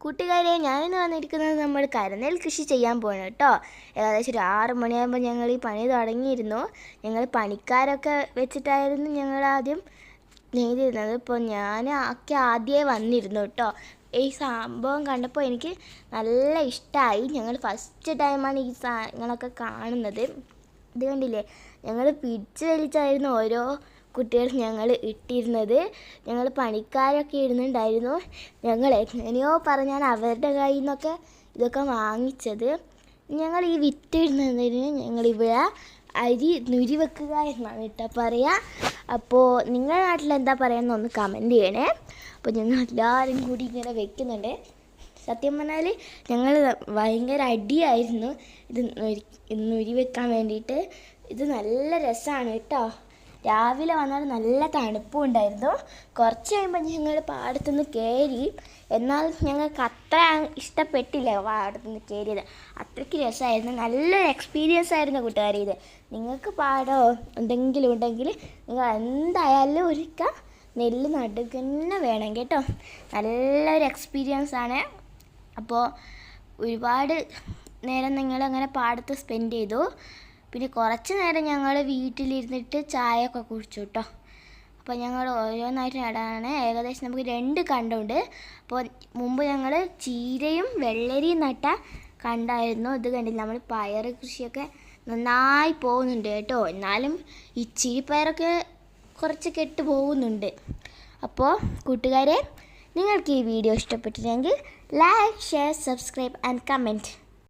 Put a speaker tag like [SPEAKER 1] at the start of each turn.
[SPEAKER 1] കൂട്ടുകാരെ ഞാനിന്ന് വന്നിരിക്കുന്നത് നമ്മൾ കരനെൽ കൃഷി ചെയ്യാൻ പോകണം കേട്ടോ. ഏകദേശം ഒരു ആറ് മണിയാകുമ്പോൾ ഞങ്ങൾ ഈ പണി തുടങ്ങിയിരുന്നു. ഞങ്ങൾ പണിക്കാരൊക്കെ വെച്ചിട്ടായിരുന്നു ഞങ്ങൾ ആദ്യം നെയ്തിരുന്നത് ഇപ്പോൾ ഞാൻ ഒക്കെ ആദ്യമേ വന്നിരുന്നു കേട്ടോ. ഈ സംഭവം കണ്ടപ്പോൾ എനിക്ക് നല്ല ഇഷ്ടമായി. ഞങ്ങൾ ഫസ്റ്റ് ടൈമാണ് ഈ സാധനങ്ങളൊക്കെ കാണുന്നത്. ഇത് കണ്ടില്ലേ? ഞങ്ങൾ പിടിച്ചു വലിച്ചായിരുന്നു ഓരോ കുട്ടികൾ ഞങ്ങൾ ഇട്ടിരുന്നത്. ഞങ്ങൾ പണിക്കാരൊക്കെ ഇരുന്നുണ്ടായിരുന്നു. ഞങ്ങൾ എങ്ങനെയോ പറഞ്ഞാണ് അവരുടെ കയ്യിൽ നിന്നൊക്കെ ഇതൊക്കെ വാങ്ങിച്ചത്. ഞങ്ങൾ ഈ വിറ്റിടുന്നതിന് ഞങ്ങളിവിടെ അരി നുരി വെക്കുക എന്നാണ് കേട്ടോ പറയുക അപ്പോൾ നിങ്ങളുടെ നാട്ടിൽ എന്താ പറയുക ഒന്ന് കമന്റ് ചെയ്യണേ. അപ്പോൾ ഞങ്ങൾ എല്ലാവരും കൂടി ഇങ്ങനെ വെക്കുന്നുണ്ട്. സത്യം പറഞ്ഞാൽ ഞങ്ങൾ ഭയങ്കര അടിയായിരുന്നു ഇത് നുരി വെക്കാൻ വേണ്ടിയിട്ട്. ഇത് നല്ല രസമാണ് കേട്ടോ. രാവിലെ വന്നാൽ നല്ല തണുപ്പും ഉണ്ടായിരുന്നു. കുറച്ച് കഴിയുമ്പോൾ ഞങ്ങൾ പാടത്തുനിന്ന് കയറി എന്നാൽ ഞങ്ങൾക്ക് അത്ര ഇഷ്ടപ്പെട്ടില്ല പാടത്തുനിന്ന് കയറിയത് അത്രയ്ക്ക് രസമായിരുന്നു. നല്ലൊരു എക്സ്പീരിയൻസ് ആയിരുന്നു കൂട്ടുകാരി ഇത്. നിങ്ങൾക്ക് പാടോ? എന്തെങ്കിലും ഉണ്ടെങ്കിൽ നിങ്ങൾ എന്തായാലും ഒരിക്കൽ നെല്ല് നടുക തന്നെ വേണം കേട്ടോ. നല്ലൊരു എക്സ്പീരിയൻസ് ആണ്. അപ്പോൾ ഒരുപാട് നേരം നിങ്ങൾ അങ്ങനെ പാടത്ത് സ്പെൻഡ് ചെയ്തു. പിന്നെ കുറച്ച് നേരം ഞങ്ങൾ വീട്ടിലിരുന്നിട്ട് ചായ ഒക്കെ കുടിച്ചു കേട്ടോ അപ്പോൾ ഞങ്ങൾ ഓരോന്നായിട്ട് നടാനാണ്. ഏകദേശം നമുക്ക് രണ്ട് കണ്ടുണ്ട്. അപ്പോൾ മുമ്പ് ഞങ്ങൾ ചീരയും വെള്ളരിയും നട്ട കണ്ടായിരുന്നു. ഇത് കണ്ടില്ല? നമ്മൾ പയർ കൃഷിയൊക്കെ നന്നായി പോകുന്നുണ്ട് കേട്ടോ. എന്നാലും ഈ ചീരിപ്പയറൊക്കെ കുറച്ച് കെട്ട് പോകുന്നുണ്ട്. അപ്പോൾ കൂട്ടുകാരെ നിങ്ങൾക്ക് ഈ വീഡിയോ ഇഷ്ടപ്പെട്ടില്ലെങ്കിൽ like share subscribe and comment